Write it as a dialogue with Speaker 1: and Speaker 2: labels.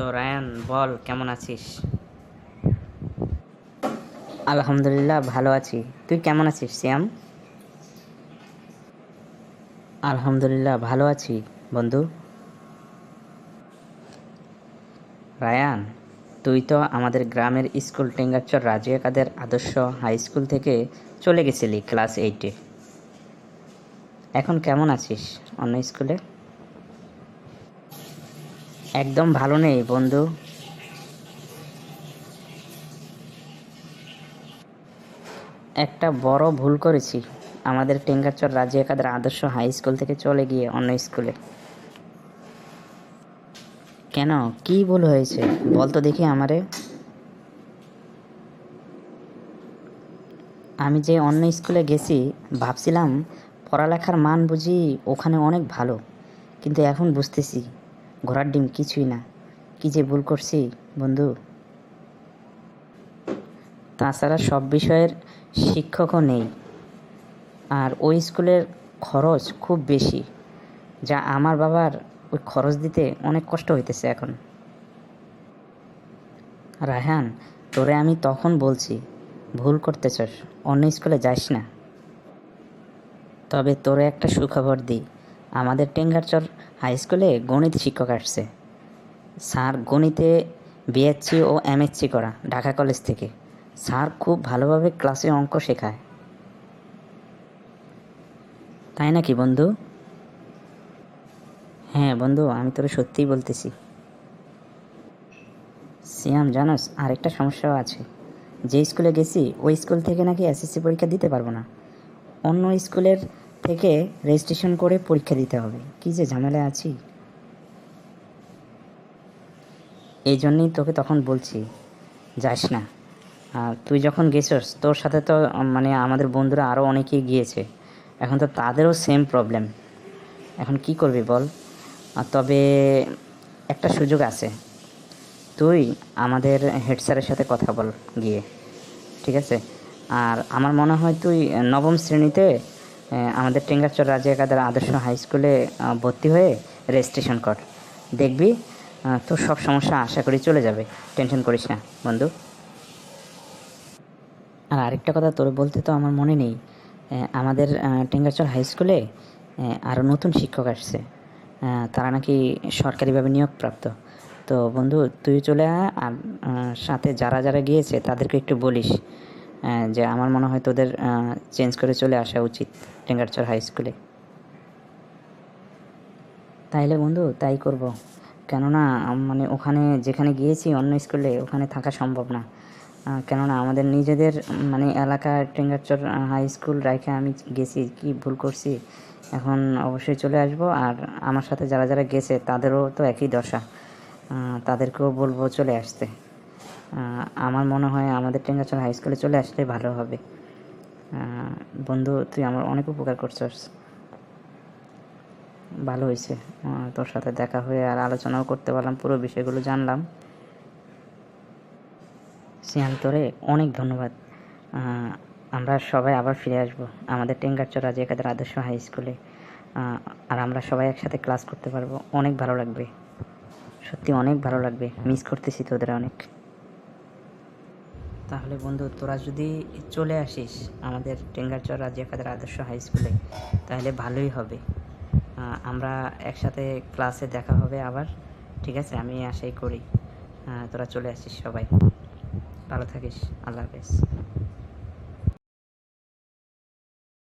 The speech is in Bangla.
Speaker 1: তো রায়ান, বল, কেমন আছিস? আলহামদুলিল্লাহ, ভালো আছি। তুই কেমন আছিস, শ্যাম? আলহামদুলিল্লাহ, ভালো আছি, বন্ধু। রায়ান, তুই তো আমাদের গ্রামের স্কুল টেঙ্গারচর রাজিয়া কাদের আদর্শ হাই স্কুল থেকে চলে গেছিলি ক্লাস এইটে। এখন কেমন আছিস অন্য স্কুলে? একদম ভালো নেই বন্ধু। একটা বড় ভুল করেছি। আমাদের টেঙ্গারচর রাজ্য একাদের আদর্শ হাই স্কুল থেকে চলে গিয়ে অন্য স্কুলে। কেন? কি ভুল হয়েছে? বলতো দেখি আমারে। আমি যে অন্য স্কুলে গেছি, ভাবছিলাম পড়ালেখার মান বুঝি ওখানে অনেক ভালো। কিন্তু এখন বুঝতেছি। ঘোড়ার ডিম কিছুই না। কি যে ভুল করছি, বন্ধু? তাছাড়া সব বিষয়ের শিক্ষকও নেই। আর ওই স্কুলের খরচ খুব বেশি, যা আমার বাবার ওই খরচ দিতে অনেক কষ্ট হইতেছে এখন। রায়হান, তোরে আমি তখন বলছি, ভুল করতেছস, অন্য স্কুলে যাস না। তবে তোরে একটা সুখবর দিই, আমাদের টেঙ্গারচর হাই স্কুলে গণিত শিক্ষক আসছে। স্যার গণিতে বিএসসি ও এমএসসি করা, ঢাকা কলেজ থেকে। স্যার খুব ভালোভাবে ক্লাসে অঙ্ক শেখায়। তাই নাকি বন্ধু? হ্যাঁ বন্ধু, আমি তোরে সত্যিই বলতেছি। সিয়াম, জানোস, আরেকটা সমস্যাও আছে। যে স্কুলে গেছি, ওই স্কুল থেকে নাকি এসএসসি পরীক্ষা দিতে পারব না। অন্য স্কুলের থেকে রেজিস্ট্রেশন করে পরীক্ষা দিতে হবে। কী যে ঝামেলা আছি? এই জন্যই তোকে তখন বলছি, যাস না। তুই যখন গেছিস, তোর সাথে তো মানে আমাদের বন্ধুরা আরও অনেকেই গিয়েছে। এখন তো তাদেরও সেম প্রবলেম এখন কি করবি বল? তবে একটা সুযোগ আছে। তুই আমাদের হেড স্যারের সাথে কথা বল গিয়ে, ঠিক আছে? আর আমার মনে হয় তুই নবম শ্রেণীতে আমাদের টেঙ্গারচর রাজা একাদের আদর্শ হাই স্কুলে ভর্তি হয়ে রেজিস্ট্রেশন কর। দেখবি তোর সব সমস্যা আশা করি চলে যাবে। টেনশন করিস না বন্ধু। আর আরেকটা কথা তোর বলতে তো আমার মনে নেই। আমাদের আহ, টেঙ্গারচর হাই স্কুলে আরও নতুন শিক্ষক আসছে। তারা নাকি সরকারিভাবে নিয়োগপ্রাপ্ত। তো বন্ধু তুই চলে আয় আর সাথে যারা যারা গিয়েছে তাদেরকে একটু বলিস। যে আমার মনে হয় তোদের চেঞ্জ করে চলে আসা উচিত টেঙ্গারচর হাই স্কুলে তাইলে বন্ধু, তাই করব। কেননা মানে ওখানে যেখানে গিয়েছি, অন্য স্কুলে ওখানে থাকা সম্ভব না। কেননা, আমাদের নিজেদের মানে এলাকার টেঙ্গারচর হাই স্কুল রাইখে আমি গেছি, কি ভুল করছি? এখন অবশ্যই চলে আসব, আর আমার সাথে যারা যারা গেছে, তাদেরও তো একই দশা। তাদেরকেও বলব চলে আসতে। আমার মনে হয় আমাদের টেঙ্গারচর হাই স্কুলে চলে আসলে ভালো হবে। বন্ধু, তুই আমার অনেক উপকার করছস। ভালো হয়েছে তোর সাথে দেখা হয়ে আর আলোচনাও করতে পারলাম, পুরো বিষয়গুলো জানলাম। সিয়াম, তোরে অনেক ধন্যবাদ। আমরা সবাই আবার ফিরে আসব আমাদের টেঙ্গারচর রাজা আদর্শ হাই স্কুলে আর আমরা সবাই একসাথে ক্লাস করতে পারব। অনেক ভালো লাগবে। সত্যি অনেক ভালো লাগবে। মিস করতেছি তোদের অনেক। তাহলে বন্ধু, তোরা যদি চলে আসিস আমাদের টেঙ্গারচর রাজিয়াকাদের আদর্শ হাই স্কুলে, তাহলে ভালোই হবে। আমরা একসাথে ক্লাসে দেখা হবে আবার, ঠিক আছে? আমি আশাই করি তোরা চলে আসিস সবাই। ভালো থাকিস, আল্লাহ হাফেজ।